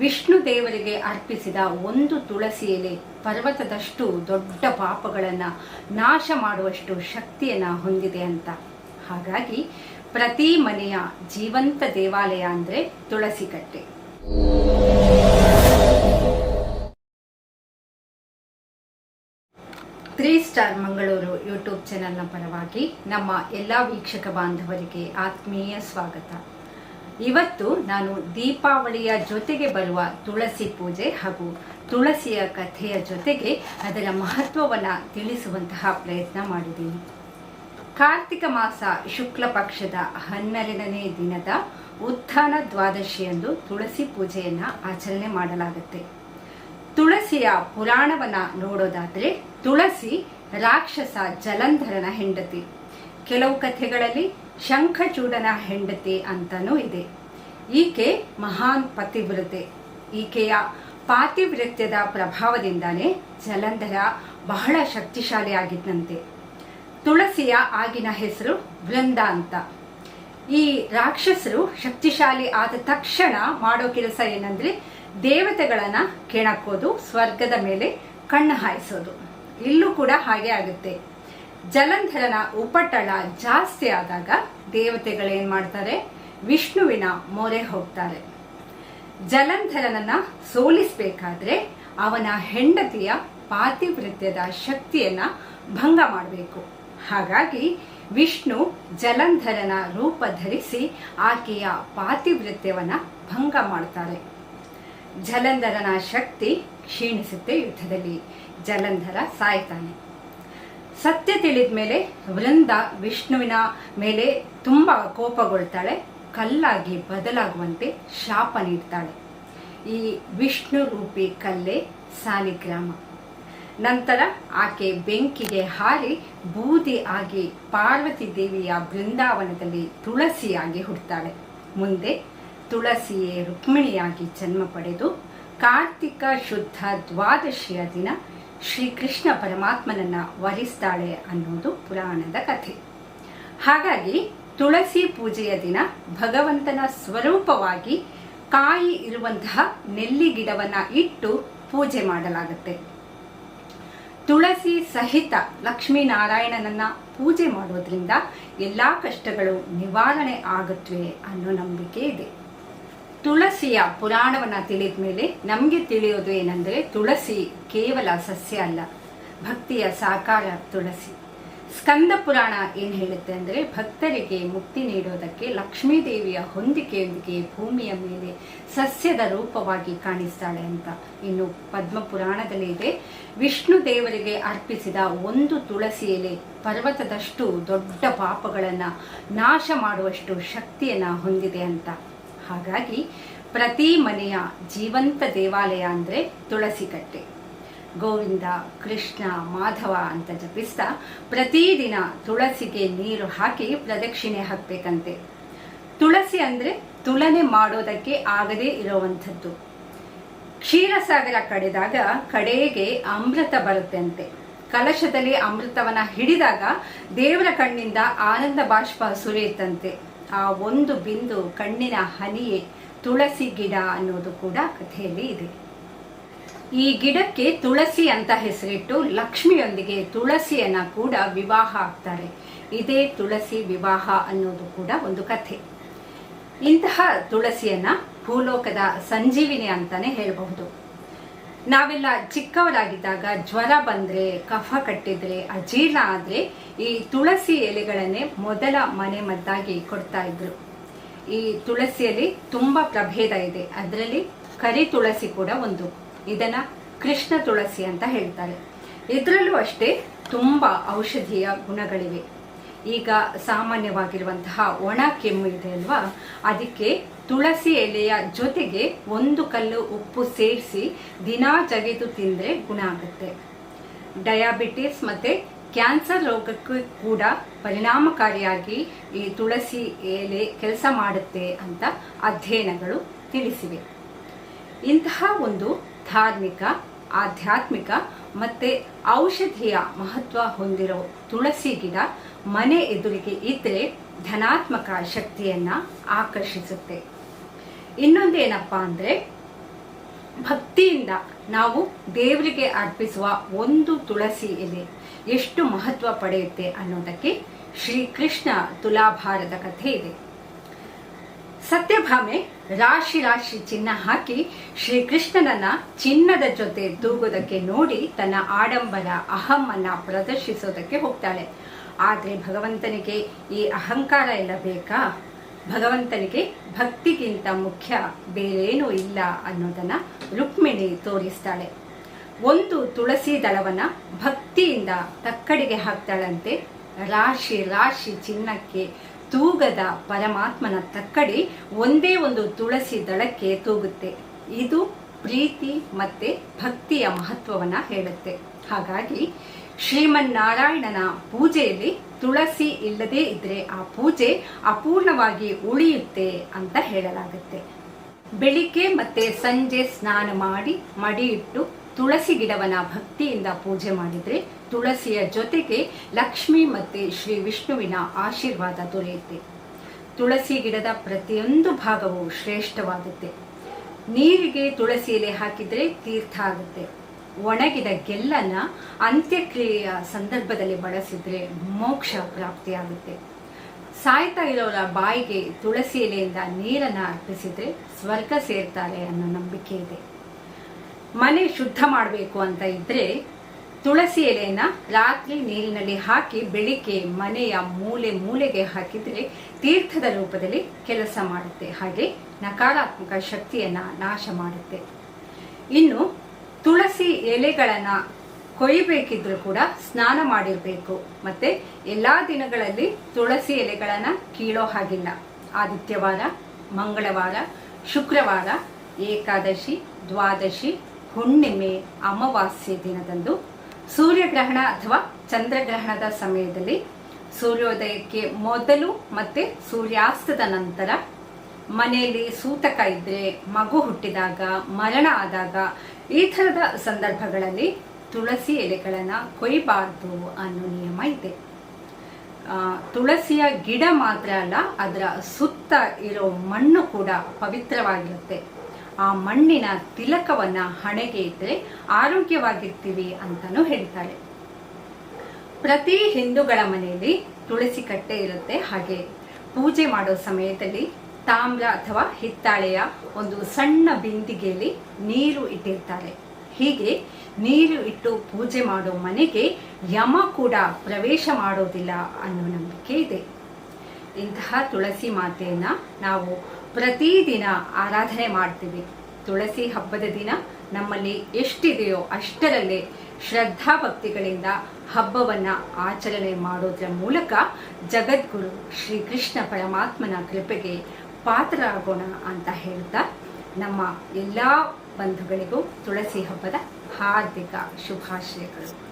ವಿಷ್ಣು ದೇವರಿಗೆ ಅರ್ಪಿಸಿದ ಒಂದು ತುಳಸಿ ಎಲೆ ಪರ್ವತದಷ್ಟು ದೊಡ್ಡ ಪಾಪಗಳನ್ನು ನಾಶ ಮಾಡುವಷ್ಟು ಶಕ್ತಿಯನ್ನು ಹೊಂದಿದೆ ಅಂತ. ಹಾಗಾಗಿ ಪ್ರತಿ ಮನೆಯ ಜೀವಂತ ದೇವಾಲಯ ಅಂದರೆ ತುಳಸಿ ಕಟ್ಟೆ. ತ್ರೀ ಸ್ಟಾರ್ ಮಂಗಳೂರು ಯೂಟ್ಯೂಬ್ ಚಾನೆಲ್ನ ಪರವಾಗಿ ನಮ್ಮ ಎಲ್ಲ ವೀಕ್ಷಕ ಬಾಂಧವರಿಗೆ ಆತ್ಮೀಯ ಸ್ವಾಗತ. ಇವತ್ತು ನಾನು ದೀಪಾವಳಿಯ ಜೊತೆಗೆ ಬರುವ ತುಳಸಿ ಪೂಜೆ ಹಾಗೂ ತುಳಸಿಯ ಕಥೆಯ ಜೊತೆಗೆ ಅದರ ಮಹತ್ವವನ್ನು ತಿಳಿಸುವಂತಹ ಪ್ರಯತ್ನ ಮಾಡಿದ್ದೀನಿ. ಕಾರ್ತಿಕ ಮಾಸ ಶುಕ್ಲ ಪಕ್ಷದ ಹನ್ನೆರಡನೇ ದಿನದ ಉತ್ಥಾನ ದ್ವಾದಶಿಯಂದು ತುಳಸಿ ಪೂಜೆಯನ್ನು ಆಚರಣೆ ಮಾಡಲಾಗುತ್ತೆ. ತುಳಸಿಯ ಪುರಾಣವನ್ನ ನೋಡೋದಾದ್ರೆ ತುಳಸಿ ರಾಕ್ಷಸ ಜಲಂಧರನ ಹೆಂಡತಿ. ಕೆಲವು ಕಥೆಗಳಲ್ಲಿ ಶಂಖಚೂಡನ ಹೆಂಡತಿ ಅಂತಾನೂ ಇದೆ. ಈಕೆ ಮಹಾನ್ ಪತಿವ್ರತೆ ಈಕೆಯ ಪಾತಿವೃತ್ಯದ ಪ್ರಭಾವದಿಂದಾನೇ ಜಲಂಧರ ಬಹಳ ಶಕ್ತಿಶಾಲಿ ಆಗಿದ್ದಂತೆ ತುಳಸಿಯ ಆಗಿನ ಹೆಸರು ವೃಂದ ಅಂತ. ಈ ರಾಕ್ಷಸರು ಶಕ್ತಿಶಾಲಿ ಆದ ತಕ್ಷಣ ಮಾಡೋ ಕೆಲಸ ಏನಂದ್ರೆ ದೇವತೆಗಳನ್ನ ಕೆಣಕೋದು, ಸ್ವರ್ಗದ ಮೇಲೆ ಕಣ್ಣು ಹಾಯಿಸೋದು. ಇಲ್ಲೂ ಕೂಡ ಹಾಗೆ ಆಗುತ್ತೆ. ಜಲಂಧರನ ಉಪಟಳ ಜಾಸ್ತಿ ಆದಾಗ ದೇವತೆಗಳೇನ್ ಮಾಡ್ತಾರೆ? ವಿಷ್ಣುವಿನ ಮೊರೆ ಹೋಗ್ತಾರೆ. ಜಲಂಧರನನ್ನ ಸೋಲಿಸಬೇಕಾದ್ರೆ ಅವನ ಹೆಂಡತಿಯ ಪಾತಿವೃತ್ಯದ ಶಕ್ತಿಯನ್ನ ಭಂಗ ಮಾಡಬೇಕು. ಹಾಗಾಗಿ ವಿಷ್ಣು ಜಲಂಧರನ ರೂಪ ಧರಿಸಿ ಆಕೆಯ ಪಾತಿವೃತ್ಯವನ್ನ ಭಂಗ ಮಾಡ್ತಾರೆ. ಜಲಂಧರನ ಶಕ್ತಿ ಕ್ಷೀಣಿಸುತ್ತೆ ಯುದ್ಧದಲ್ಲಿ. ಜಲಂಧರ ಸಾಯ್ತಾನೆ. ಸತ್ಯ ತಿಳಿದ ಮೇಲೆ ವೃಂದ ವಿಷ್ಣುವಿನ ಮೇಲೆ ತುಂಬಾ ಕೋಪಗೊಳ್ತಾಳೆ, ಕಲ್ಲಾಗಿ ಬದಲಾಗುವಂತೆ ಶಾಪ ನೀಡ್ತಾಳೆ. ಈ ವಿಷ್ಣು ರೂಪಿ ಕಲ್ಲೇ ಸಾಲಿಗ್ರಾಮ. ನಂತರ ಆಕೆ ಬೆಂಕಿಗೆ ಹಾರಿ ಬೂದಿ ಆಗಿ ಪಾರ್ವತಿ ದೇವಿಯ ಬೃಂದಾವನದಲ್ಲಿ ತುಳಸಿಯಾಗಿ ಹುಡ್ತಾಳೆ. ಮುಂದೆ ತುಳಸಿಯೇ ರುಕ್ಮಿಣಿಯಾಗಿ ಜನ್ಮ ಪಡೆದು ಕಾರ್ತಿಕ ಶುದ್ಧ ದ್ವಾದಶಿಯ ದಿನ ಶ್ರೀಕೃಷ್ಣ ಪರಮಾತ್ಮನನ್ನ ವರಿಸ್ತಾಳೆ ಅನ್ನೋದು ಪುರಾಣದ ಕಥೆ. ಹಾಗಾಗಿ ತುಳಸಿ ಪೂಜೆಯ ದಿನ ಭಗವಂತನ ಸ್ವರೂಪವಾಗಿ ಕಾಯಿ ಇರುವಂತಹ ನೆಲ್ಲಿ ಗಿಡವನ್ನ ಇಟ್ಟು ಪೂಜೆ ಮಾಡಲಾಗುತ್ತೆ. ತುಳಸಿ ಸಹಿತ ಲಕ್ಷ್ಮೀನಾರಾಯಣನನ್ನ ಪೂಜೆ ಮಾಡೋದ್ರಿಂದ ಎಲ್ಲಾ ಕಷ್ಟಗಳು ನಿವಾರಣೆ ಆಗುತ್ತವೆ ಅನ್ನೋ ನಂಬಿಕೆ ಇದೆ. ತುಳಸಿಯ ಪುರಾಣವನ್ನ ತಿಳಿದ ಮೇಲೆ ನಮಗೆ ತಿಳಿಯೋದು ಏನಂದ್ರೆ ತುಳಸಿ ಕೇವಲ ಸಸ್ಯ ಅಲ್ಲ, ಭಕ್ತಿಯ ಸಾಕಾರ ತುಳಸಿ. ಸ್ಕಂದ ಪುರಾಣ ಏನು ಹೇಳುತ್ತೆ ಅಂದ್ರೆ ಭಕ್ತರಿಗೆ ಮುಕ್ತಿ ನೀಡೋದಕ್ಕೆ ಲಕ್ಷ್ಮೀ ದೇವಿಯ ಹೊಂದಿಕೆಯೊಂದಿಗೆ ಭೂಮಿಯ ಮೇಲೆ ಸಸ್ಯದ ರೂಪವಾಗಿ ಕಾಣಿಸ್ತಾಳೆ ಅಂತ. ಇನ್ನು ಪದ್ಮ ಪುರಾಣದಲ್ಲಿ ಇದೆ, ವಿಷ್ಣು ದೇವರಿಗೆ ಅರ್ಪಿಸಿದ ಒಂದು ತುಳಸಿ ಎಲೆ ಪರ್ವತದಷ್ಟು ದೊಡ್ಡ ಪಾಪಗಳನ್ನ ನಾಶ ಮಾಡುವಷ್ಟು ಶಕ್ತಿಯನ್ನ ಹೊಂದಿದೆ ಅಂತ. ಹಾಗಾಗಿ ಪ್ರತಿ ಮನೆಯ ಜೀವಂತ ದೇವಾಲಯ ಅಂದರೆ ತುಳಸಿ ಕಟ್ಟೆ ಗೋವಿಂದ, ಕೃಷ್ಣ, ಮಾಧವ ಅಂತ ಜಪಿಸ್ತಾ ಪ್ರತಿದಿನ ತುಳಸಿಗೆ ನೀರು ಹಾಕಿ ಪ್ರದಕ್ಷಿಣೆ ಹಾಕ್ಬೇಕಂತೆ. ತುಳಸಿ ಅಂದರೆ ತುಲನೆ ಮಾಡೋದಕ್ಕೆ ಆಗದೇ ಇರುವಂಥದ್ದು. ಕ್ಷೀರಸಾಗರ ಕಡೆದಾಗ ಕಡೆಗೆ ಅಮೃತ ಬರುತ್ತಂತೆ ಕಲಶದಲ್ಲಿ ಅಮೃತವನ್ನ ಹಿಡಿದಾಗ ದೇವರ ಕಣ್ಣಿಂದ ಆನಂದ ಬಾಷ್ಪ ಸುರಿಯುತ್ತಂತೆ. ಆ ಒಂದು ಬಿಂದು ಕಣ್ಣಿನ ಹನಿಯೇ ತುಳಸಿ ಗಿಡ ಅನ್ನೋದು ಕೂಡ ಕಥೆಯಲ್ಲಿ ಇದೆ. ಈ ಗಿಡಕ್ಕೆ ತುಳಸಿ ಅಂತ ಹೆಸರಿಟ್ಟು ಲಕ್ಷ್ಮಿಯೊಂದಿಗೆ ತುಳಸಿಯನ್ನ ಕೂಡ ವಿವಾಹ ಆಗ್ತಾರೆ. ಇದೇ ತುಳಸಿ ವಿವಾಹ ಅನ್ನೋದು ಕೂಡ ಒಂದು ಕಥೆ. ಇಂತಹ ತುಳಸಿಯನ್ನ ಭೂಲೋಕದ ಸಂಜೀವಿನಿ ಅಂತಾನೆ ಹೇಳಬಹುದು. ನಾವೆಲ್ಲ ಚಿಕ್ಕವರಾಗಿದ್ದಾಗ ಜ್ವರ ಬಂದ್ರೆ, ಕಫ ಕಟ್ಟಿದ್ರೆ, ಅಜೀರ್ಣ ಆದ್ರೆ ಈ ತುಳಸಿ ಎಲೆಗಳನ್ನೇ ಮೊದಲ ಮನೆ ಮದ್ದಾಗಿ ಕೊಡ್ತಾ ಇದ್ರು. ಈ ತುಳಸಿಯಲ್ಲಿ ತುಂಬಾ ಪ್ರಭೇದ ಇದೆ. ಅದರಲ್ಲಿ ಕರಿ ತುಳಸಿ ಕೂಡ ಒಂದು. ಇದನ್ನ ಕೃಷ್ಣ ತುಳಸಿ ಅಂತ ಹೇಳ್ತಾರೆ. ಇದರಲ್ಲೂ ಅಷ್ಟೇ ತುಂಬಾ ಔಷಧೀಯ ಗುಣಗಳಿವೆ. ಈಗ ಸಾಮಾನ್ಯವಾಗಿರುವಂತಹ ಒಣ ಕೆಮ್ಮು ಇದೆ ಅಲ್ವಾ? ಅದಕ್ಕೆ ತುಳಸಿ ಎಲೆಯ ಜೊತೆಗೆ ಒಂದು ಕಲ್ಲು ಉಪ್ಪು ಸೇರಿಸಿ ದಿನಾ ಜಗೆದು ತಿಂದ್ರೆ ಗುಣ ಆಗುತ್ತೆ. ಡಯಾಬಿಟಿಸ್ ಮತ್ತೆ ಕ್ಯಾನ್ಸರ್ ರೋಗಕ್ಕೂ ಕೂಡ ಪರಿಣಾಮಕಾರಿಯಾಗಿ ಈ ತುಳಸಿ ಎಲೆ ಕೆಲಸ ಮಾಡುತ್ತೆ ಅಂತ ಅಧ್ಯಯನಗಳು ತಿಳಿಸಿವೆ. ಇಂತಹ ಒಂದು ಧಾರ್ಮಿಕ ಆಧ್ಯಾತ್ಮಿಕ ಮತ್ತೆ ಔಷಧಿಯ ಮಹತ್ವ ಹೊಂದಿರೋ ತುಳಸಿ ಗಿಡ ಮನೆ ಎದುರಿಗೆ ಇದ್ರೆ ಧನಾತ್ಮಕ ಶಕ್ತಿಯನ್ನ ಆಕರ್ಷಿಸುತ್ತೆ. ಇನ್ನೊಂದೇನಪ್ಪ ಅಂದ್ರೆ, ಭಕ್ತಿಯಿಂದ ನಾವು ದೇವರಿಗೆ ಅರ್ಪಿಸುವ ಒಂದು ತುಳಸಿ ಎಲೆ ಎಷ್ಟು ಮಹತ್ವ ಪಡೆಯುತ್ತೆ ಅನ್ನೋದಕ್ಕೆ ಶ್ರೀಕೃಷ್ಣ ತುಲಾಭಾರದ ಕಥೆ ಇದೆ. ಸತ್ಯಭಾಮೆ ರಾಶಿ ರಾಶಿ ಚಿನ್ನ ಹಾಕಿ ಶ್ರೀಕೃಷ್ಣನನ್ನ ಚಿನ್ನದ ಜೊತೆ ತೂಗೋದಕ್ಕೆ ನೋಡಿ ತನ್ನ ಆಡಂಬರ ಅಹಮ್ಮನ್ನ ಪ್ರದರ್ಶಿಸೋದಕ್ಕೆ ಹೋಗ್ತಾಳೆ. ಆದ್ರೆ ಭಗವಂತನಿಗೆ ಈ ಅಹಂಕಾರ ಎಲ್ಲ ಬೇಕಾ? ಭಗವಂತನಿಗೆ ಭಕ್ತಿಗಿಂತ ಮುಖ್ಯ ಬೇರೇನೂ ಇಲ್ಲ ಅನ್ನೋದನ್ನ ರುಕ್ಮಿಣಿ ತೋರಿಸ್ತಾಳೆ. ಒಂದು ತುಳಸಿ ದಳವನ್ನ ಭಕ್ತಿಯಿಂದ ತಕ್ಕಡಿಗೆ ಹಾಕ್ತಾಳಂತೆ. ರಾಶಿ ರಾಶಿ ಚಿನ್ನಕ್ಕೆ ತೂಗದ ಪರಮಾತ್ಮನ ತಕ್ಕಡಿ ಒಂದೇ ಒಂದು ತುಳಸಿ ದಳಕ್ಕೆ ತೂಗುತ್ತೆ. ಇದು ಪ್ರೀತಿ ಮತ್ತೆ ಭಕ್ತಿಯ ಮಹತ್ವವನ್ನ ಹೇಳುತ್ತೆ. ಹಾಗಾಗಿ ಶ್ರೀಮನ್ನಾರಾಯಣನ ಪೂಜೆಯಲ್ಲಿ ತುಳಸಿ ಇಲ್ಲದೇ ಇದ್ರೆ ಆ ಪೂಜೆ ಅಪೂರ್ಣವಾಗಿ ಉಳಿಯುತ್ತೆ ಅಂತ ಹೇಳಲಾಗುತ್ತೆ. ಬೆಳಿಗ್ಗೆ ಮತ್ತೆ ಸಂಜೆ ಸ್ನಾನ ಮಾಡಿ ಮಡಿಯಿಟ್ಟು ತುಳಸಿ ಗಿಡವನ್ನ ಭಕ್ತಿಯಿಂದ ಪೂಜೆ ಮಾಡಿದ್ರೆ ತುಳಸಿಯ ಜೊತೆಗೆ ಲಕ್ಷ್ಮಿ ಮತ್ತೆ ಶ್ರೀ ವಿಷ್ಣುವಿನ ಆಶೀರ್ವಾದ ದೊರೆಯುತ್ತೆ. ತುಳಸಿ ಗಿಡದ ಪ್ರತಿಯೊಂದು ಭಾಗವು ಶ್ರೇಷ್ಠವಾಗುತ್ತೆ. ನೀರಿಗೆ ತುಳಸಿ ಎಲೆ ಹಾಕಿದ್ರೆ ತೀರ್ಥ ಆಗುತ್ತೆ. ಒಣಗಿದ ಗೆಲ್ಲನ್ನ ಅಂತ್ಯಕ್ರಿಯೆಯ ಸಂದರ್ಭದಲ್ಲಿ ಬಳಸಿದ್ರೆ ಮೋಕ್ಷ ಪ್ರಾಪ್ತಿಯಾಗುತ್ತೆ. ಸಾಯ್ತಾ ಇರೋರ ಬಾಯಿಗೆ ತುಳಸಿ ಎಲೆಯಿಂದ ನೀರನ್ನ ಅರ್ಪಿಸಿದ್ರೆ ಸ್ವರ್ಗ ಸೇರ್ತಾರೆ ಅನ್ನೋ ನಂಬಿಕೆ ಇದೆ. ಮನೆ ಶುದ್ಧ ಮಾಡಬೇಕು ಅಂತ ಇದ್ರೆ ತುಳಸಿ ಎಲೆಯನ್ನ ರಾತ್ರಿ ನೀರಿನಲ್ಲಿ ಹಾಕಿ ಬೆಳಿಗ್ಗೆ ಮನೆಯ ಮೂಲೆ ಮೂಲೆಗೆ ಹಾಕಿದ್ರೆ ತೀರ್ಥದ ರೂಪದಲ್ಲಿ ಕೆಲಸ ಮಾಡುತ್ತೆ. ಹಾಗೆ ನಕಾರಾತ್ಮಕ ಶಕ್ತಿಯನ್ನ ನಾಶ ಮಾಡುತ್ತೆ. ಇನ್ನು ತುಳಸಿ ಎಲೆಗಳನ್ನ ಕೊಯ್ಬೇಕಿದ್ರು ಕೂಡ ಸ್ನಾನ ಮಾಡಿರ್ಬೇಕು. ಮತ್ತೆ ಎಲ್ಲಾ ದಿನಗಳಲ್ಲಿ ತುಳಸಿ ಎಲೆಗಳನ್ನ ಕೀಳೋ ಹಾಗಿಲ್ಲ. ಆದಿತ್ಯವಾರ, ಮಂಗಳವಾರ, ಶುಕ್ರವಾರ, ಏಕಾದಶಿ, ದ್ವಾದಶಿ, ಹುಣ್ಣಿಮೆ, ಅಮಾವಾಸ್ಯೆ ದಿನದಂದು ಸೂರ್ಯಗ್ರಹಣ ಅಥವಾ ಚಂದ್ರಗ್ರಹಣದ ಸಮಯದಲ್ಲಿ ಸೂರ್ಯೋದಯಕ್ಕೆ ಮೊದಲು ಮತ್ತೆ ಸೂರ್ಯಾಸ್ತದ ನಂತರ ಮನೆಯಲ್ಲಿ ಸೂತಕ ಇದ್ರೆ, ಮಗು ಹುಟ್ಟಿದಾಗ, ಮರಣ ಆದಾಗ ಈ ಥರದ ಸಂದರ್ಭಗಳಲ್ಲಿ ತುಳಸಿ ಎಲೆಗಳನ್ನು ಕೊಯ್ಬಾರ್ದು ಅನ್ನೋ ನಿಯಮ ಇದೆ. ತುಳಸಿಯ ಗಿಡ ಮಾತ್ರ ಅಲ್ಲ, ಅದರ ಸುತ್ತ ಇರೋ ಮಣ್ಣು ಕೂಡ ಪವಿತ್ರವಾಗಿರುತ್ತೆ. ಆ ಮಣ್ಣಿನ ತಿಲಕವನ್ನ ಹಣೆಗೆ ಇದ್ರೆ ಆರೋಗ್ಯವಾಗಿರ್ತೀವಿ ಅಂತಾನು ಹೇಳ್ತಾರೆ ಪ್ರತಿ ಹಿಂದೂಗಳ ಮನೆಯಲ್ಲಿ ತುಳಸಿ ಕಟ್ಟೆ ಇರುತ್ತೆ. ಹಾಗೆ ಪೂಜೆ ಮಾಡೋ ಸಮಯದಲ್ಲಿ ತಾಮ್ರ ಅಥವಾ ಹಿತ್ತಾಳೆಯ ಒಂದು ಸಣ್ಣ ಬಿಂದಿಗೆಯಲ್ಲಿ ನೀರು ಇಟ್ಟಿರ್ತಾರೆ. ಹೀಗೆ ನೀರು ಇಟ್ಟು ಪೂಜೆ ಮಾಡೋ ಮನೆಗೆ ಯಮ ಕೂಡ ಪ್ರವೇಶ ಮಾಡೋದಿಲ್ಲ ಅನ್ನೋ ನಂಬಿಕೆ ಇದೆ. ಇಂತಹ ತುಳಸಿ ಮಾತೆಯನ್ನ ನಾವು ಪ್ರತಿದಿನ ಆರಾಧನೆ ಮಾಡ್ತೀವಿ. ತುಳಸಿ ಹಬ್ಬದ ದಿನ ನಮ್ಮಲ್ಲಿ ಎಷ್ಟಿದೆಯೋ ಅಷ್ಟರಲ್ಲೇ ಶ್ರದ್ಧಾ ಭಕ್ತಿಗಳಿಂದ ಹಬ್ಬವನ್ನ ಆಚರಣೆ ಮಾಡೋದ್ರ ಮೂಲಕ ಜಗದ್ಗುರು ಶ್ರೀಕೃಷ್ಣ ಪರಮಾತ್ಮನ ಕೃಪೆಗೆ ಪಾತ್ರರಾಗೋಣ ಅಂತ ಹೇಳ್ತಾ ನಮ್ಮ ಎಲ್ಲ ಬಂಧುಗಳಿಗೂ ತುಳಸಿ ಹಬ್ಬದ ಹಾರ್ದಿಕ ಶುಭಾಶಯಗಳು.